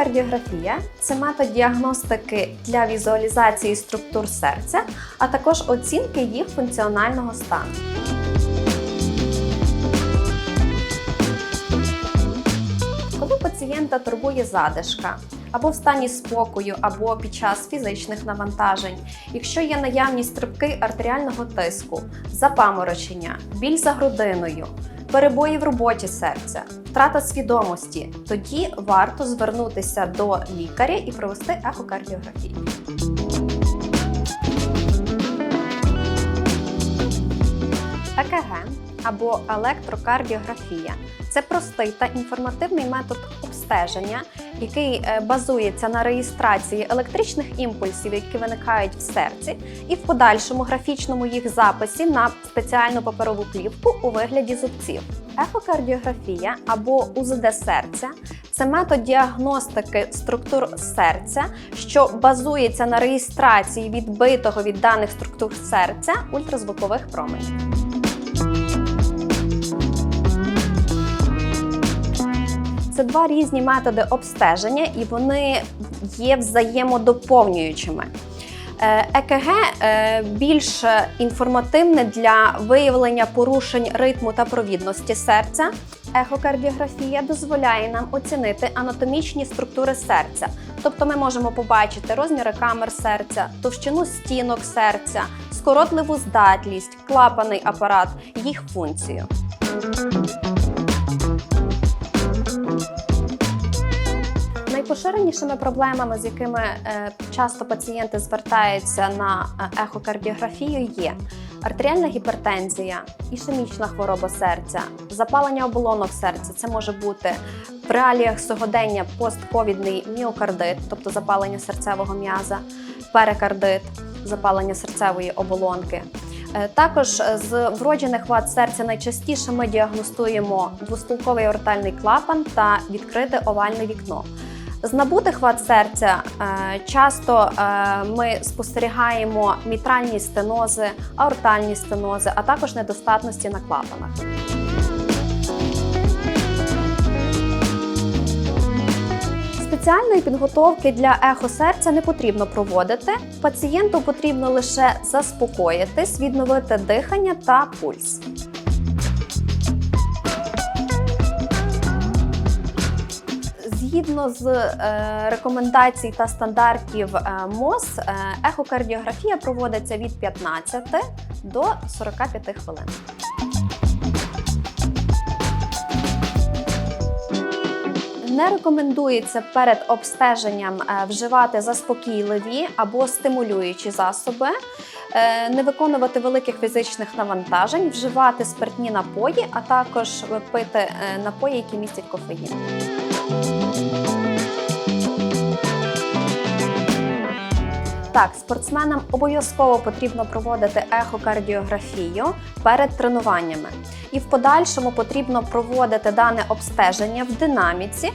Ехокардіографія це метод діагностики для візуалізації структур серця, а також оцінки їх функціонального стану. Коли пацієнта турбує задишка, або в стані спокою, або під час фізичних навантажень, якщо є наявність стрибки артеріального тиску, запаморочення, біль за грудиною, перебої в роботі серця, втрата свідомості, тоді варто звернутися до лікаря і провести ехокардіографію. ЕКГ або електрокардіографія це простий та інформативний метод обстеження, який е, базується на реєстрації електричних імпульсів, які виникають в серці, і в подальшому графічному їх записі на спеціальну паперову плівку у вигляді зубців. Ехокардіографія або УЗД серця це метод діагностики структур серця, що базується на реєстрації відбитого від даних структур серця ультразвукових променів. Це два різні методи обстеження, і вони є взаємодоповнюючими. Е, ЕКГ е, більш інформативне для виявлення порушень ритму та провідності серця. Ехокардіографія дозволяє нам оцінити анатомічні структури серця, тобто ми можемо побачити розміри камер серця, товщину стінок серця, скоротливу здатність, клапаний апарат, їх функцію. Найпоширенішими проблемами, з якими е, часто пацієнти звертаються на е, ехокардіографію, є артеріальна гіпертензія, ішемічна хвороба серця, запалення оболонок серця. Це може бути в реаліях сьогодення постковідний міокардит, тобто запалення серцевого м'яза, перикардит, запалення серцевої оболонки. Е, Також з вроджених вад серця найчастіше ми діагностуємо двостулковий аортальний клапан та відкрите овальне вікно. З набутих вад серця е, часто е, ми спостерігаємо мітральні стенози, аортальні стенози, а також недостатності на клапанах. Спеціальної підготовки для ехо серця не потрібно проводити. Пацієнту потрібно лише заспокоїтись, відновити дихання та пульс. Згідно з е, рекомендацій та стандартів е, МОЗ, е, ехокардіографія проводиться від 15 до 45 хвилин. Не рекомендується перед обстеженням вживати заспокійливі або стимулюючі засоби, не виконувати великих фізичних навантажень, вживати спиртні напої, а також пити напої, які містять кофеїн. Так, спортсменам обов'язково потрібно проводити ехокардіографію перед тренуваннями. І в подальшому потрібно проводити дане обстеження в динаміці,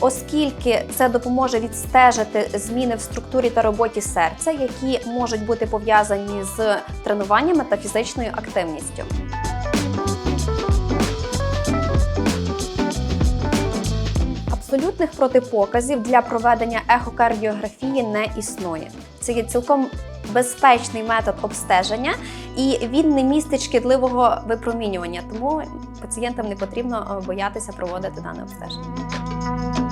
оскільки це допоможе відстежити зміни в структурі та роботі серця, які можуть бути пов'язані з тренуваннями та фізичною активністю. Абсолютних протипоказів для проведення ехокардіографії не існує. Це є цілком безпечний метод обстеження, і він не містить шкідливого випромінювання, тому пацієнтам не потрібно е, боятися проводити дане обстеження.